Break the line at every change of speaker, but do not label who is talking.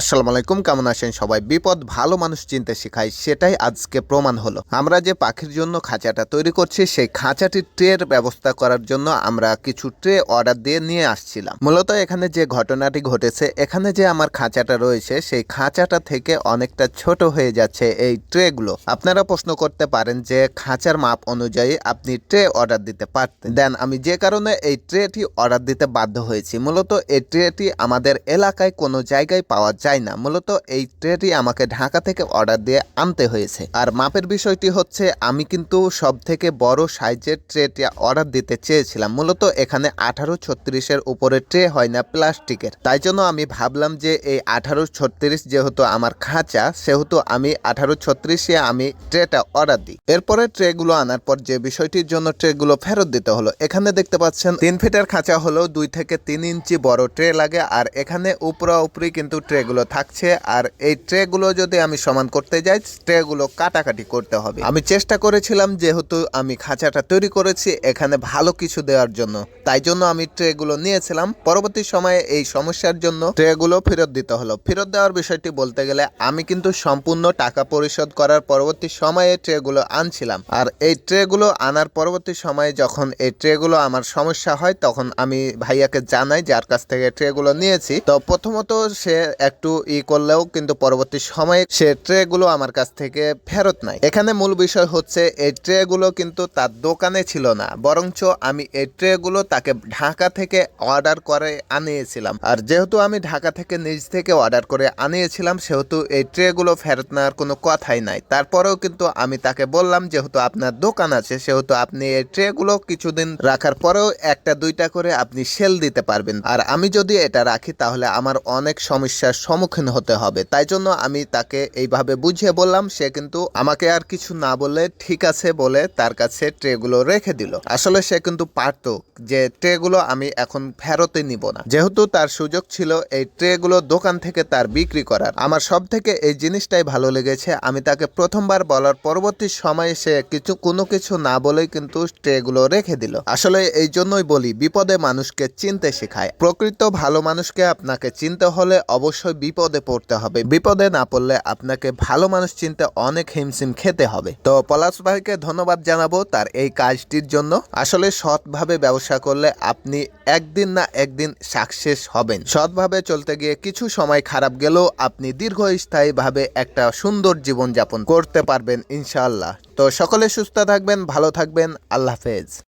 আসসালামু আলাইকুম, কেমন আছেন সবাই? বিপদ ভালো মানুষ চিনতে শেখায়, সেটাই আজকে প্রমাণ হলো। আমরা যে পাখির জন্য খাঁচাটা তৈরি করছি, সেই খাঁচাটির ট্রের ব্যবস্থা করার জন্য আমরা কিছু ট্রে অর্ডার দিয়ে নিয়ে আসছিলাম। মূলত এখানে যে ঘটনাটি ঘটেছে, এখানে যে আমার খাঁচাটা রয়েছে, সেই খাঁচাটা থেকে অনেকটা ছোট হয়ে যাচ্ছে এই ট্রেগুলো। আপনারা প্রশ্ন করতে পারেন যে, খাঁচার মাপ অনুযায়ী আপনি ট্রে অর্ডার দিতে পারতেন। দেন, আমি যে কারণে এই ট্রেটি অর্ডার দিতে বাধ্য হয়েছি। মূলত এই ট্রেটি আমাদের এলাকায় কোনো জায়গায় পাওয়া যায় না। মূলত এই ট্রেটি আমাকে ঢাকা থেকে অর্ডার দিয়ে আনতে হয়েছে। আর মাপের বিষয়টি হচ্ছে, আমি কিন্তু সব থেকে বড় সাইজের ট্রেটি অর্ডার দিতে চেয়েছিলাম। মূলত এখানে আঠারো ছত্রিশের উপরে ট্রে হয় না প্লাস্টিকের। তাই জন্য আমি ভাবলাম যে এই আঠারো ছত্রিশ যেহেতু আমার খাঁচা, সেহেতু আমি আঠারো ছত্রিশে আমি ট্রেটা অর্ডার দিই। এরপরে ট্রেগুলো আনার পর যে বিষয়টির জন্য ট্রেগুলো ফেরত দিতে হলো, এখানে দেখতে পাচ্ছেন, তিন ফিটের খাঁচা হলেও দুই থেকে তিন ইঞ্চি বড় ট্রে লাগে। আর এখানে উপরা উপরি কিন্তু ট্রেগুলো থাকছে আর এই ট্রেগুলো যদি আমি সমান করতে যাই, ট্রেগুলো কাটাকাটি করতে হবে। আমি চেষ্টা করেছিলাম যেহেতু আমি খাঁচাটা তৈরি করেছি এখানে ভালো কিছু দেওয়ার জন্য। তাই জন্য আমি ট্রেগুলো নিয়েছিলাম। পরবর্তী সময়ে এই সমস্যার জন্য ট্রেগুলো ফেরত দিতে হলো। ফেরত দেওয়ার বিষয়টি বলতে গেলে আমি কিন্তু সম্পূর্ণ টাকা পরিশোধ করার পরবর্তী সময়ে ট্রেগুলো আনছিলাম। আর এই ট্রেগুলো আনার পরবর্তী সময়ে যখন এই ট্রেগুলো আমার সমস্যা হয়, তখন আমি ভাইয়াকে জানাই যার কাছ থেকে ট্রেগুলো নিয়েছি। তো প্রথমত সে একটু ই করলেও কিন্তু পরবর্তী সময়ে সে ট্রেগুলো আমার কাছ থেকে ফেরত নাই। এখানে মূল বিষয় হচ্ছে, এই ট্রেগুলো কিন্তু তার দোকানে ছিল না। বরঞ্চ আমি এই ট্রেগুলো তাকে ঢাকা থেকে অর্ডার করে আনিয়েছিলাম। আর যেহেতু আমি ঢাকা থেকে নিজ থেকে অর্ডার করে আনিয়েছিলাম, সেহেতু এই ট্রেগুলো ফেরত নেওয়ার কোনো কথাই নাই। তারপরেও কিন্তু আমি তাকে বললাম, যেহেতু আপনার দোকান আছে, সেহেতু আপনি এই ট্রেগুলো কিছুদিন রাখার পরেও একটা দুইটা করে আপনি সেল দিতে পারবেন। আর আমি যদি এটা রাখি, তাহলে আমার অনেক সমস্যার সম্মুখীন হতে হবে। তাই জন্য আমি তাকে এইভাবে বুঝিয়ে বললাম, সে কিন্তু আমাকে আর কিছু না বলে ঠিক আছে বলে তার কাছে ট্রেগুলো রেখে দিল। আসলে সে কিন্তু পারতো যে ট্রেগুলো আমি এখন ফেরতে নিব না। যেহেতু তার সুযোগ ছিল এই ট্রেগুলো দোকান থেকে তার বিক্রি করার। আমার সব থেকে এই জিনিসটাই ভালো লেগেছে, আমি তাকে প্রথমবার বলার পরবর্তী সময়ে সে কিছু, কোনো কিছু না বলেই কিন্তু ট্রেগুলো রেখে দিল। আসলে এই জন্যই বলি, বিপদে মানুষকে চিনতে শেখায়। প্রকৃত ভালো মানুষকে আপনাকে চিনতে হলে অবশ্যই বিপদে পড়তে হবে। বিপদে না পড়লে আপনাকে ভালো মানুষ চিনতে অনেক হিমশিম খেতে হবে। তো পলাশ ভাইকে ধন্যবাদ জানাব তার এই কাজটির জন্য। আসলে সৎভাবে ব্যবসা করলে আপনি একদিন না একদিন সাকসেস হবেন। সৎভাবে চলতে গিয়ে কিছু সময় খারাপ গেলেও আপনি দীর্ঘস্থায়ীভাবে একটা সুন্দর জীবনযাপন করতে পারবেন ইনশাআল্লাহ। তো সকলে সুস্থ থাকবেন, ভালো থাকবেন, আল্লাহ হাফেজ।